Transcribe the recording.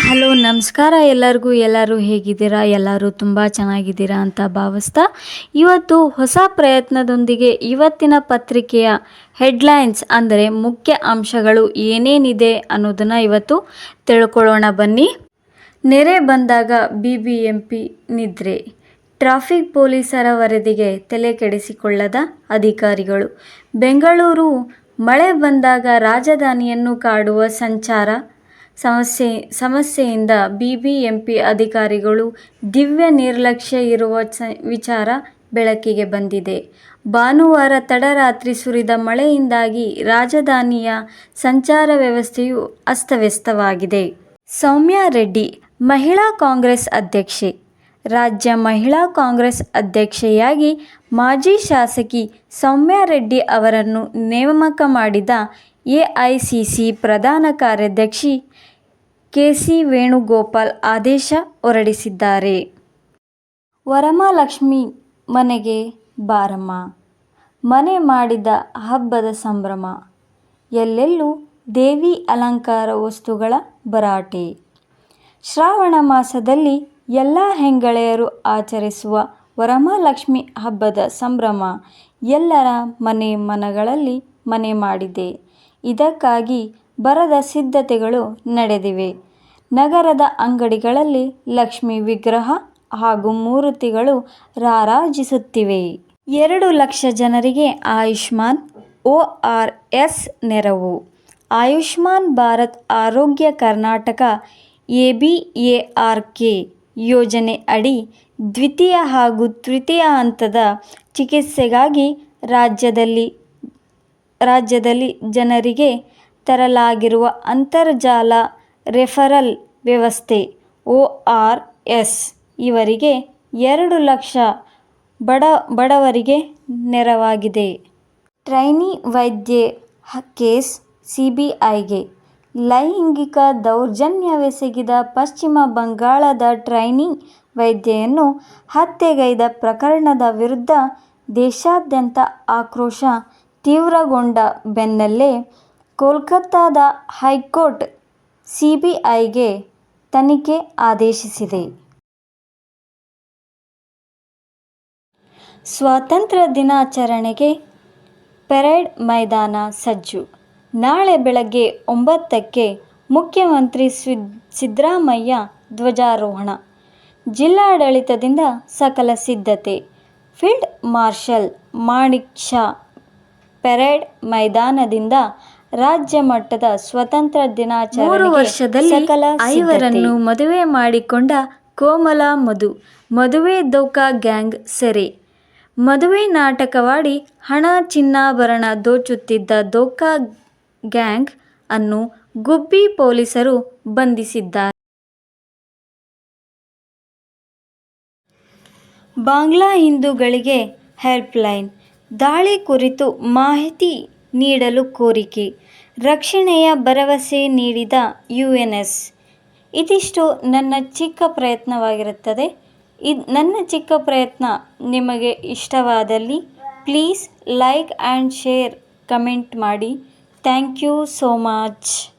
Hello, ನಮಸ್ಕಾರ ಎಲ್ಲರಿಗೂ. ಎಲ್ಲರೂ ಹೇಗಿದ್ದೀರಾ? ಎಲ್ಲರೂ ತುಂಬ ಚೆನ್ನಾಗಿದ್ದೀರಾ ಅಂತ ಭಾವಿಸ್ತಾ ಇವತ್ತು ಹೊಸ ಪ್ರಯತ್ನದೊಂದಿಗೆ ಇವತ್ತಿನ ಪತ್ರಿಕೆಯ ಹೆಡ್ಲೈನ್ಸ್ ಅಂದರೆ ಮುಖ್ಯ ಅಂಶಗಳು ಏನೇನಿದೆ ಅನ್ನೋದನ್ನು ಇವತ್ತು ತಿಳ್ಕೊಳ್ಳೋಣ. ಬನ್ನಿ. ನೆರೆ ಬಂದಾಗ ಬಿ ಬಿ ಎಂ ನಿದ್ರೆ. ಟ್ರಾಫಿಕ್ ಪೊಲೀಸರ ವರದಿಗೆ ತಲೆ ಕೆಡಿಸಿಕೊಳ್ಳದ ಅಧಿಕಾರಿಗಳು. ಬೆಂಗಳೂರು ಮಳೆ ಬಂದಾಗ ರಾಜಧಾನಿಯನ್ನು ಕಾಡುವ ಸಂಚಾರ ಸಮಸ್ಯೆ, ಸಮಸ್ಯೆಯಿಂದ ಬಿಬಿಎಂಪಿ ಅಧಿಕಾರಿಗಳು ದಿವ್ಯ ನಿರ್ಲಕ್ಷ್ಯ ಇರುವ ವಿಚಾರ ಬೆಳಕಿಗೆ ಬಂದಿದೆ. ಭಾನುವಾರ ತಡರಾತ್ರಿ ಸುರಿದ ಮಳೆಯಿಂದಾಗಿ ರಾಜಧಾನಿಯ ಸಂಚಾರ ವ್ಯವಸ್ಥೆಯು ಅಸ್ತವ್ಯಸ್ತವಾಗಿದೆ. ಸೌಮ್ಯಾ ರೆಡ್ಡಿ, ಮಹಿಳಾ ಕಾಂಗ್ರೆಸ್ ಅಧ್ಯಕ್ಷೆ. ರಾಜ್ಯ ಮಹಿಳಾ ಕಾಂಗ್ರೆಸ್ ಅಧ್ಯಕ್ಷೆಯಾಗಿ ಮಾಜಿ ಶಾಸಕಿ ಸೌಮ್ಯಾ ರೆಡ್ಡಿ ಅವರನ್ನು ನೇಮಕ ಮಾಡಿದ ಎಐಸಿಸಿ ಪ್ರಧಾನ ಕಾರ್ಯದರ್ಶಿ ಕೆಸಿ ವೇಣುಗೋಪಾಲ್ ಆದೇಶ ಹೊರಡಿಸಿದ್ದಾರೆ. ವರಮಾಲಕ್ಷ್ಮಿ ಮನೆಗೆ ಬಾರಮ್ಮ. ಮನೆ ಮಾಡಿದ ಹಬ್ಬದ ಸಂಭ್ರಮ. ಎಲ್ಲೆಲ್ಲೂ ದೇವಿ ಅಲಂಕಾರ ವಸ್ತುಗಳ ಭರಾಟೆ. ಶ್ರಾವಣ ಮಾಸದಲ್ಲಿ ಎಲ್ಲ ಹೆಂಗಳೆಯರು ಆಚರಿಸುವ ವರಮಹಾಲಕ್ಷ್ಮಿ ಹಬ್ಬದ ಸಂಭ್ರಮ ಎಲ್ಲರ ಮನೆ ಮನಗಳಲ್ಲಿ ಮನೆ ಮಾಡಿದೆ. ಇದಕ್ಕಾಗಿ ಬರದ ಸಿದ್ಧತೆಗಳು ನಡೆದಿವೆ. ನಗರದ ಅಂಗಡಿಗಳಲ್ಲಿ ಲಕ್ಷ್ಮಿ ವಿಗ್ರಹ ಹಾಗೂ ಮೂರ್ತಿಗಳು ರಾರಾಜಿಸುತ್ತಿವೆ. ಎರಡು ಲಕ್ಷ ಜನರಿಗೆ ಆಯುಷ್ಮಾನ್ ಒ ಆರ್ ಎಸ್ ನೆರವು. Ayushman Bharat Arogya Karnataka A B A R K ಯೋಜನೆ ಅಡಿ ದ್ವಿತೀಯ ಹಾಗೂ ತೃತೀಯ ಹಂತದ ಚಿಕಿತ್ಸೆಗಾಗಿ ರಾಜ್ಯದಲ್ಲಿ ರಾಜ್ಯದಲ್ಲಿ ಜನರಿಗೆ ತರಲಾಗಿರುವ ಅಂತರ್ಜಾಲ ರೆಫರಲ್ ವ್ಯವಸ್ಥೆ ಒಆರ್ ಎಸ್, ಇವರಿಗೆ ಎರಡು ಲಕ್ಷ ಬಡ, ಬಡವರಿಗೆ ನೆರವಾಗಿದೆ. ಟ್ರೈನಿ ವೈದ್ಯೆ ಕೇಸ್ ಸಿಬಿಐಗೆ ಲೈಂಗಿಕ ದೌರ್ಜನ್ಯವೆಸಗಿದ ಪಶ್ಚಿಮ ಬಂಗಾಳದ ಟ್ರೈನಿ ವೈದ್ಯೆಯನ್ನು ಹತ್ಯೆಗೈದ ಪ್ರಕರಣದ ವಿರುದ್ಧ ದೇಶಾದ್ಯಂತ ಆಕ್ರೋಶ ತೀವ್ರಗೊಂಡ ಬೆನ್ನಲ್ಲೇ ಕೋಲ್ಕತ್ತಾದ ಹೈಕೋರ್ಟ್ ಸಿಬಿಐಗೆ ತನಿಖೆ ಆದೇಶಿಸಿದೆ. ಸ್ವಾತಂತ್ರ್ಯ ದಿನಾಚರಣೆಗೆ ಪೆರೇಡ್ ಮೈದಾನ ಸಜ್ಜು. ನಾಳೆ ಬೆಳಗ್ಗೆ ಒಂಬತ್ತಕ್ಕೆ ಮುಖ್ಯಮಂತ್ರಿ ಸಿದ್ದರಾಮಯ್ಯ ಧ್ವಜಾರೋಹಣ. ಜಿಲ್ಲಾಡಳಿತದಿಂದ ಸಕಲ ಸಿದ್ಧತೆ. Field marshal Manekshaw parade ಮೈದಾನದಿಂದ ರಾಜ್ಯ ಮಟ್ಟದ ಸ್ವತಂತ್ರ ದಿನಾಚರಣೆ ವರ್ಷದಲ್ಲಿ ಐವರನ್ನು ಮದುವೆ ಮಾಡಿಕೊಂಡ ಕೋಮಲ ಮಧು ಮದುವೆ ದೋಕಾ ಗ್ಯಾಂಗ್ ಸೆರೆ. ಮದುವೆ ನಾಟಕವಾಡಿ ಹಣ ಚಿನ್ನಾಭರಣ ದೋಚುತ್ತಿದ್ದ ದೋಕಾ ಗ್ಯಾಂಗ್ ಅನ್ನು ಗುಬ್ಬಿ ಪೊಲೀಸರು ಬಂಧಿಸಿದ್ದಾರೆ. ಬಾಂಗ್ಲಾ ಹಿಂದೂಗಳಿಗೆ ಹೆಲ್ಪ್ಲೈನ್ ದಾಳಿ ಕುರಿತು ಮಾಹಿತಿ ನೀಡಲು ಕೋರಿಕೆ, ರಕ್ಷಣೆಯ ಭರವಸೆ ನೀಡಿದ ಯುಎನ್ಎಸ್. ಇದಿಷ್ಟು ನನ್ನ ಚಿಕ್ಕ ಪ್ರಯತ್ನವಾಗಿರುತ್ತದೆ. ಇದು ನನ್ನ ಚಿಕ್ಕ ಪ್ರಯತ್ನ ನಿಮಗೆ ಇಷ್ಟವಾದಲ್ಲಿ please like and share comment ಮಾಡಿ. Thank you so much.